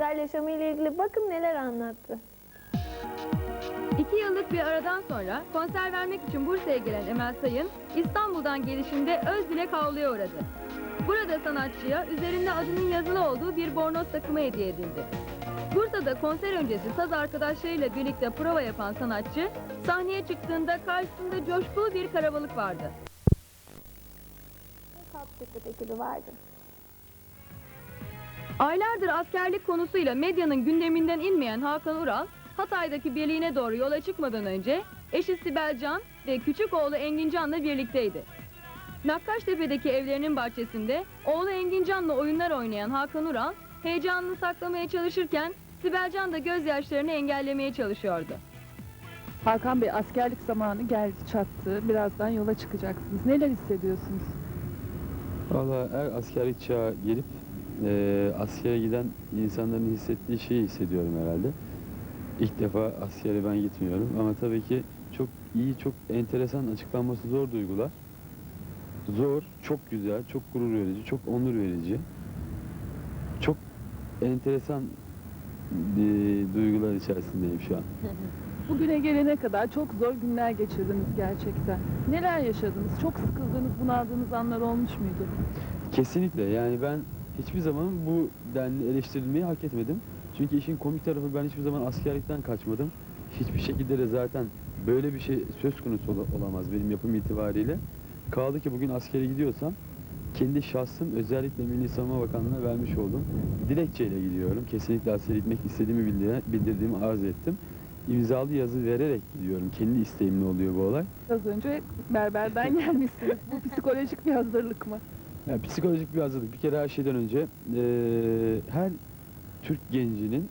özel yaşamıyla ilgili bakın neler anlattı. İki yıllık bir aradan sonra konser vermek için Bursa'ya gelen Emel Sayın, İstanbul'dan gelişinde Özdilek Havlu'ya uğradı. Burada sanatçıya üzerinde adının yazılı olduğu bir bornoz takımı hediye edildi. Bursa'da konser öncesi saz arkadaşlarıyla birlikte prova yapan sanatçı, sahneye çıktığında karşısında coşkulu bir karabalık vardı. Top Secret ekibi vardı. Aylardır askerlik konusuyla medyanın gündeminden inmeyen Hakan Ural, Hatay'daki birliğine doğru yola çıkmadan önce eşi Sibel Can ve küçük oğlu Engin Can'la birlikteydi. Nakkaştepe'deki evlerinin bahçesinde oğlu Engin Can'la oyunlar oynayan Hakan Ural, heyecanını saklamaya çalışırken Sibel Can da gözyaşlarını engellemeye çalışıyordu. Hakan Bey askerlik zamanı geldi çattı. Birazdan yola çıkacaksınız. Neler hissediyorsunuz? Valla her askerlik çağı gelip eee askere giden insanların hissettiği şeyi hissediyorum herhalde. İlk defa askere ben gitmiyorum ama tabii ki çok iyi, çok enteresan açıklanması zor duygular. Zor, çok güzel, çok gurur verici, çok onur verici. Çok enteresan eee, duygular içerisindeyim şu an. Bugüne gelene kadar çok zor günler geçirdiniz gerçekten. Neler yaşadınız? Çok sıkıldığınız, bunaldığınız anlar olmuş muydu? Kesinlikle yani ben hiçbir zaman bu denli eleştirilmeyi hak etmedim. Çünkü işin komik tarafı ben hiçbir zaman askerlikten kaçmadım. Hiçbir şekilde de zaten böyle bir şey söz konusu ola- olamaz benim yapım itibariyle. Kaldı ki bugün askere gidiyorsam kendi şahsım özellikle Milli Savunma Bakanlığı'na vermiş olduğum dilekçeyle gidiyorum. Kesinlikle askere gitmek istediğimi bildir- bildirdiğimi arz ettim. İmzalı yazı vererek gidiyorum. Kendi isteğimle oluyor bu olay. Az önce berberden gelmişsiniz. Bu psikolojik bir hazırlık mı? Ya, psikolojik bir hazırlık. Bir kere her şeyden önce eee, her Türk gencinin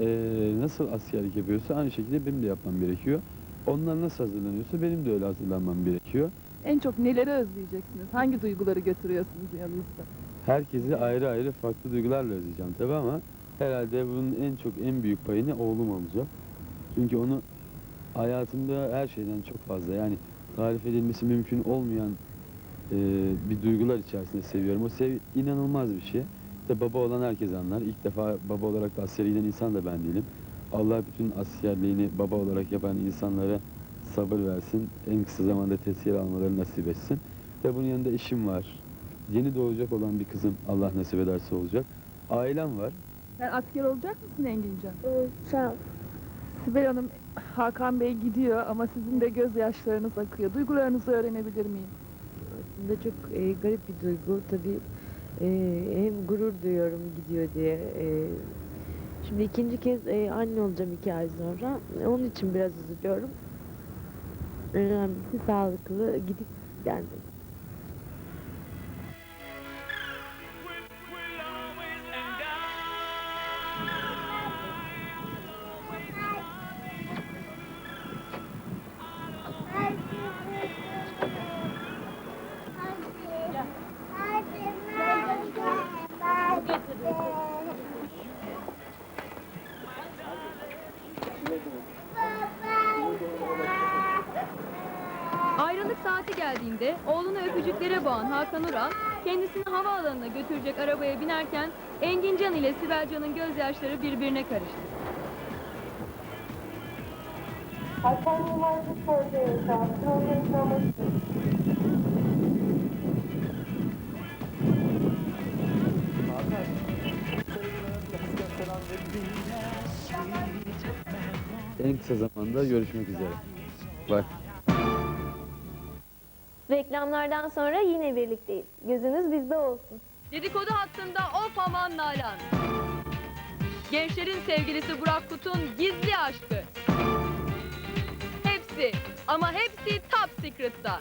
eee, nasıl askerlik yapıyorsa aynı şekilde benim de yapmam gerekiyor. Onlar nasıl hazırlanıyorsa benim de öyle hazırlanmam gerekiyor. En çok neleri özleyeceksiniz? Hangi duyguları götürüyorsunuz yanınızda? Herkesi ayrı ayrı farklı duygularla özleyeceğim tabii ama herhalde bunun en çok en büyük payını oğlum olacak. Çünkü onu hayatımda her şeyden çok fazla yani tarif edilmesi mümkün olmayan eee, bir duygular içerisinde seviyorum. O sev inanılmaz bir şey. İşte baba olan herkes anlar. İlk defa baba olarak da askere giden insan da ben değilim. Allah bütün askerliğini baba olarak yapan insanlara sabır versin. En kısa zamanda tezkere almaları nasip etsin. Ve bunun yanında eşim var. Yeni doğacak olan bir kızım Allah nasip ederse olacak. Ailem var. Sen asker olacak mısın Engincan? Uçak. Sibel Hanım, Hakan Bey gidiyor ama sizin de gözyaşlarınız akıyor. Duygularınızı öğrenebilir miyim? Aslında çok e, garip bir duygu. Tabii e, hem gurur duyuyorum gidiyor diye. E, şimdi ikinci kez e, anne olacağım iki ay sonra. Onun için biraz üzülüyorum. Önemlisi sağlıklı gidip gelmek. Ayrılık saati geldiğinde oğlunu öpücüklere boğan Hakan Ural, kendisini havaalanına götürecek arabaya binerken Engin Can ile Sibel Can'ın gözyaşları birbirine karıştı. En kısa zamanda görüşmek üzere. Bak. Reklamlardan sonra yine birlikteyiz. Gözünüz bizde olsun. Dedikodu hattında of aman nalan. Gençlerin sevgilisi Burak Kut'un gizli aşkı. Hepsi ama hepsi top secret'ta.